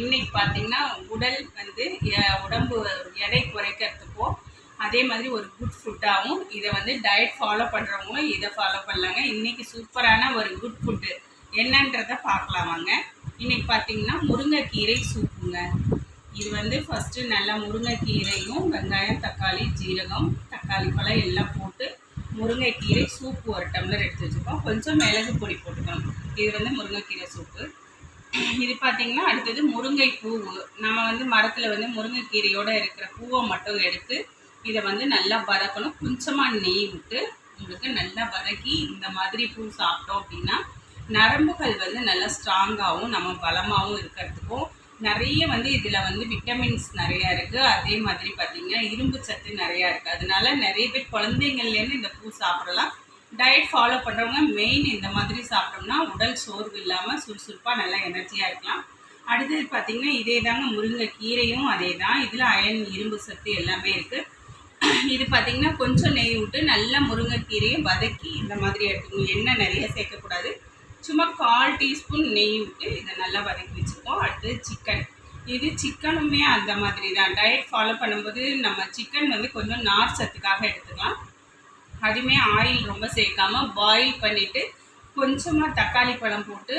இன்னைக்கு பார்த்தீங்கன்னா உடல் வந்து எ- உடம்பு எடை குறைக்கிறதுக்கும் அதே மாதிரி ஒரு குட் ஃபுட்டாகவும் இதை வந்து டயட் ஃபாலோ பண்ணுறவங்களும் இதை ஃபாலோ பண்ணலாங்க. இன்றைக்கி சூப்பரான ஒரு குட் ஃபுட்டு என்னன்றதை பார்க்கலாம் வாங்க. இன்னைக்கு பார்த்தீங்கன்னா முருங்கைக்கீரை சூப்புங்க. இது வந்து ஃபஸ்ட்டு நல்லா முருங்கைக்கீரையும் வெங்காயம் தக்காளி ஜீரகம் தக்காளி பழம் எல்லாம் போட்டு முருங்கைக்கீரை சூப்பு ஒரு டம்ளர் எடுத்து வச்சுருக்கோம் கொஞ்சம் மிளகு பொடி போட்டுக்கணும். இது வந்து முருங்கைக்கீரை சூப்பு. இது பார்த்தீங்கன்னா அடுத்தது முருங்கை பூவு நம்ம வந்து மரத்தில் வந்து முருங்கைக்கீரையோட இருக்கிற பூவை மட்டும் எடுத்து இதை வந்து நல்லா வதக்கணும். கொஞ்சமாக நெய் விட்டு உங்களுக்கு நல்லா வதக்கி இந்த மாதிரி பூ சாப்பிட்டோம் அப்படின்னா நரம்புகள் வந்து நல்லா ஸ்ட்ராங்காகவும் நம்ம பலமாகவும் இருக்கிறதுக்கும் நிறைய வந்து இதில் வந்து விட்டமின்ஸ் நிறையா இருக்குது அதே மாதிரி பார்த்தீங்கன்னா இரும்பு சத்து நிறையா இருக்குது அதனால நிறைய பேர் குழந்தைங்கள்லேருந்து இந்த பூ சாப்பிடலாம். டயட் ஃபாலோ பண்ணுறவங்க மெயின் இந்த மாதிரி சாப்பிட்டோம்னா உடல் சோர்வு இல்லாமல் சுறுசுறுப்பாக நல்லா எனர்ஜியாக இருக்கலாம். அடுத்தது பார்த்திங்கன்னா இதே தாங்க முருங்கை கீரையும் அதே தான். இதில் அயன் இரும்பு சத்து எல்லாமே இருக்குது இது பார்த்திங்கன்னா கொஞ்சம் நெய் விட்டு நல்லா முருங்கைக்கீரையை வதக்கி இந்த மாதிரி எடுத்துக்கணும். எண்ணெய் நிறைய சேர்க்கக்கூடாது. சும்மா கால் டீஸ்பூன் நெய் விட்டு இதை நல்லா வதக்கி வச்சுருக்கோம் அடுத்தது சிக்கன் இது சிக்கனுமே அந்த மாதிரி தான். டயட் ஃபாலோ பண்ணும்போது நம்ம சிக்கன் வந்து கொஞ்சம் நார் சத்துக்காக எடுத்துக்கலாம். அதுவுமே ஆயில் ரொம்ப சேர்க்காம பாயில் பண்ணிவிட்டு கொஞ்சமாக தக்காளி பழம் போட்டு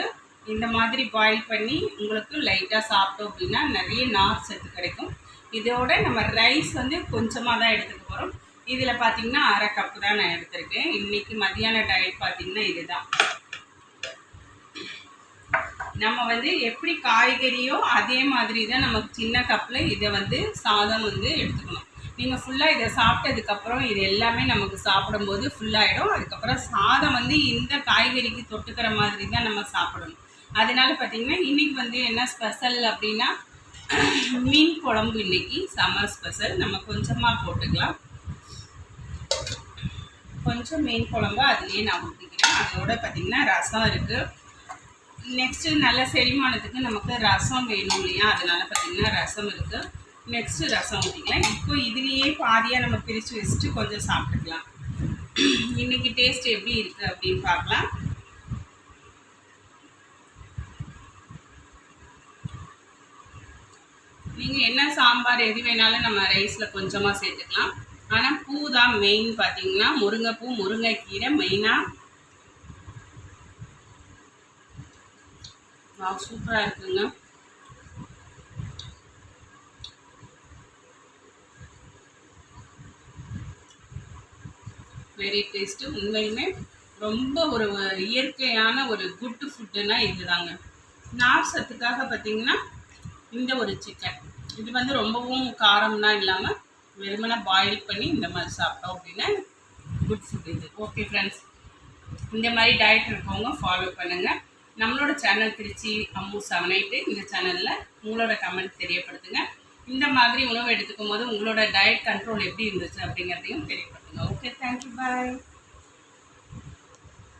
இந்த மாதிரி பாயில் பண்ணி உங்களுக்கு லைட்டாக சாப்பிட்டோம் அப்படின்னா நிறைய நார் சத்து கிடைக்கும். இதோட நம்ம ரைஸ் வந்து கொஞ்சமாக தான் எடுத்துக்க போகிறோம் இதில் பார்த்தீங்கன்னா அரை கப்பு தான் நான் எடுத்திருக்கேன். இன்றைக்கி மதியான டயட் பார்த்தீங்கன்னா இதுதான். நம்ம வந்து எப்படி காய்கறியோ அதே மாதிரி தான் நமக்கு சின்ன கப்பில் இதை வந்து சாதம் வந்து எடுத்துக்கணும். நீங்கள் ஃபுல்லாக இதை சாப்பிட்டதுக்கப்புறம் இது எல்லாமே நமக்கு சாப்பிடும்போது ஃபுல்லாகிடும் அதுக்கப்புறம் சாதம் வந்து இந்த காய்கறிக்கு தொட்டுக்கிற மாதிரி தான் நம்ம சாப்பிடணும். அதனால பார்த்திங்கன்னா இன்றைக்கி வந்து என்ன ஸ்பெஷல் அப்படின்னா மீன் குழம்பு இன்னைக்கு. சம்மர் ஸ்பெஷல் நம்ம கொஞ்சமாக போட்டுக்கலாம். கொஞ்சம் மீன் குழம்பு அதுலேயே நான் ஊற்றிக்கிறேன் அதோட பார்த்திங்கன்னா ரசம் இருக்குது நெக்ஸ்ட்டு நல்ல செரிமானத்துக்கு நமக்கு ரசம் வேணும் இல்லையா? அதனால் பார்த்தீங்கன்னா ரசம் இருக்குது நெக்ஸ்ட்டு ரசம் ஊற்றிக்கலாம் இப்போ இதுலேயே பாதியாக நம்ம பிரித்து வச்சுட்டு கொஞ்சம் சாப்பிட்டுக்கலாம். இன்னைக்கு டேஸ்ட் எப்படி இருக்குது அப்படின்னு பார்க்கலாம். நீங்கள் என்ன சாம்பார் எது வேணாலும் நம்ம ரைஸில் கொஞ்சமாக சேர்த்துக்கலாம். ஆனால் பூ தான் மெயின் பார்த்தீங்கன்னா முருங்கைப்பூ முருங்கைக்கீரை மெயினாக சூப்பராக இருக்குங்க. வெரி டேஸ்ட்டு உண்மையுமே ரொம்ப ஒரு இயற்கையான ஒரு குட் ஃபுட்டுனா இதுதாங்க. நார் சத்துக்காக பார்த்தீங்கன்னா இந்த ஒரு சிக்கன் இது வந்து ரொம்பவும் காரம்லாம் இல்லாமல் வெறுமனை பாயில் பண்ணி இந்த மாதிரி சாப்பிட்டோம் அப்படின்னா குட் ஃபுட் இது. ஓகே ஃப்ரெண்ட்ஸ் இந்த மாதிரி டயட் இருக்கவங்க ஃபாலோ பண்ணுங்கள் நம்மளோட channel Trichy Ammu seven eight இந்த சேனலில் உங்களோட கமெண்ட் தெரியப்படுத்துங்க. இந்த மாதிரி உணவு எடுத்துக்கும் போது உங்களோட டயட் கண்ட்ரோல் எப்படி இருந்துச்சு அப்படிங்கிறதையும் தெரியப்படுத்துங்க. Okay thank you bye